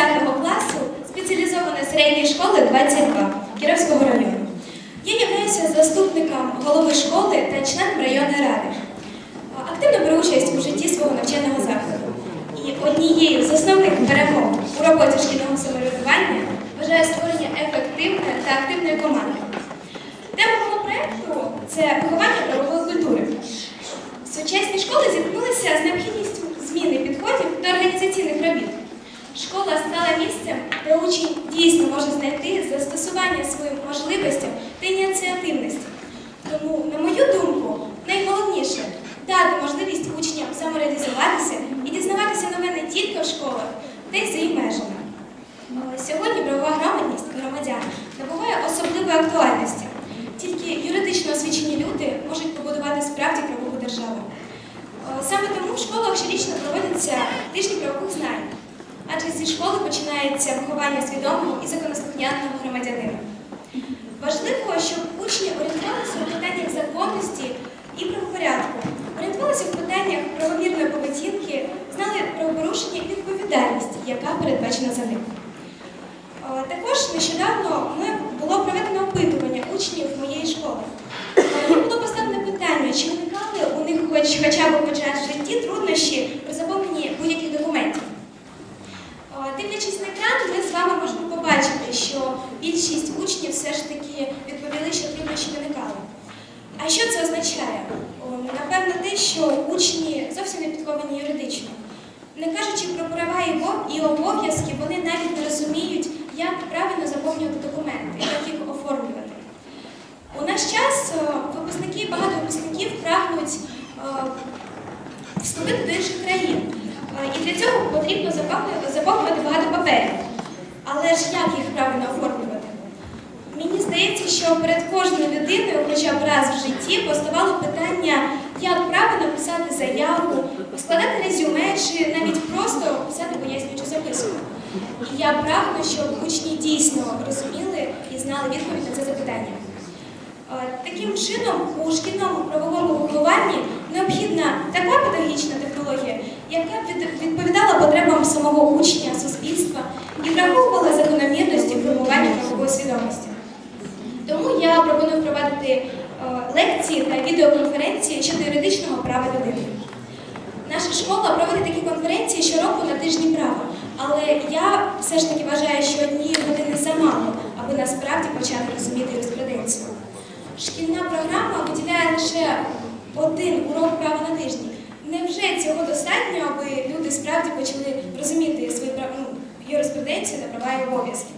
10 класу спеціалізованої середньої школи 22 Кіровського району. Я являюся заступником голови школи та членом районної ради. Активно беру участь у житті свого навчального закладу. І однією з основних перемог у роботі шкільного самоврядування вважає створення ефективної та активної команди. Тема мого проєкту це виховання правової культури. Школа стала місцем, де учень дійсно може знайти застосування своїм можливостям та ініціативності. Тому, на мою думку, найголовніше дати можливість учням самореалізуватися і дізнаватися нове не тільки в школах, та й за її межами. Е, Сьогодні правова грамотність громадян набуває особливої актуальності. Тільки юридично освічені люди можуть побудувати справді правову державу. Е, Саме тому в школах щорічно проводяться тижні правових знань, адже зі школи починається виховання свідомого і законослухняного громадянина. Важливо, щоб учні орієнтувалися у питаннях законності і правопорядку, орієнтувалися в питаннях правомірної поведінки, знали правопорушення і відповідальність, яка передбачена за ним. Е, Також нещодавно було проведено опитування учнів моєї школи. Е, було поставлено питання, чи виникали у них хоч хоча б в житті труднощі при заповненні будь-яких документів. Дивлячись на екран, ми з вами можемо побачити, що більшість учнів все ж таки відповіли, що труднощі виникали. А що це означає? Напевно, те, що учні зовсім не підковані юридично. Не кажучи про права і обов'язки, вони навіть не розуміють, як правильно заповнювати документи, як їх оформлювати. У наш час випускники, багато випускників прагнуть вступити до інших країн. Е, І для цього потрібно заповнювати багато паперів. Але ж як їх правильно оформлювати? Мені здається, що перед кожною людиною, хоча б раз в житті, поставало питання, як правильно писати заяву, складати резюме чи навіть просто писати пояснюючу записку. І я прагну, щоб учні дійсно розуміли і знали відповідь на це запитання. Е, Таким чином, у шкільному правовому вихованні необхідна така педагогічна яка відповідала потребам самого учня, суспільства і враховувала закономірності формування правової свідомості. Тому я пропоную впровадити е, лекції та відеоконференції щодо юридичного права людини. Наша школа проводить такі конференції щороку на тижні права, але я все ж таки вважаю, що однієї години замало, аби насправді почати розуміти юриспруденцію. Шкільна програма виділяє лише один урок права на тижні. Невже цього достатньо, аби люди справді почали розуміти прав... ну, юриспруденцію та права і обов'язки?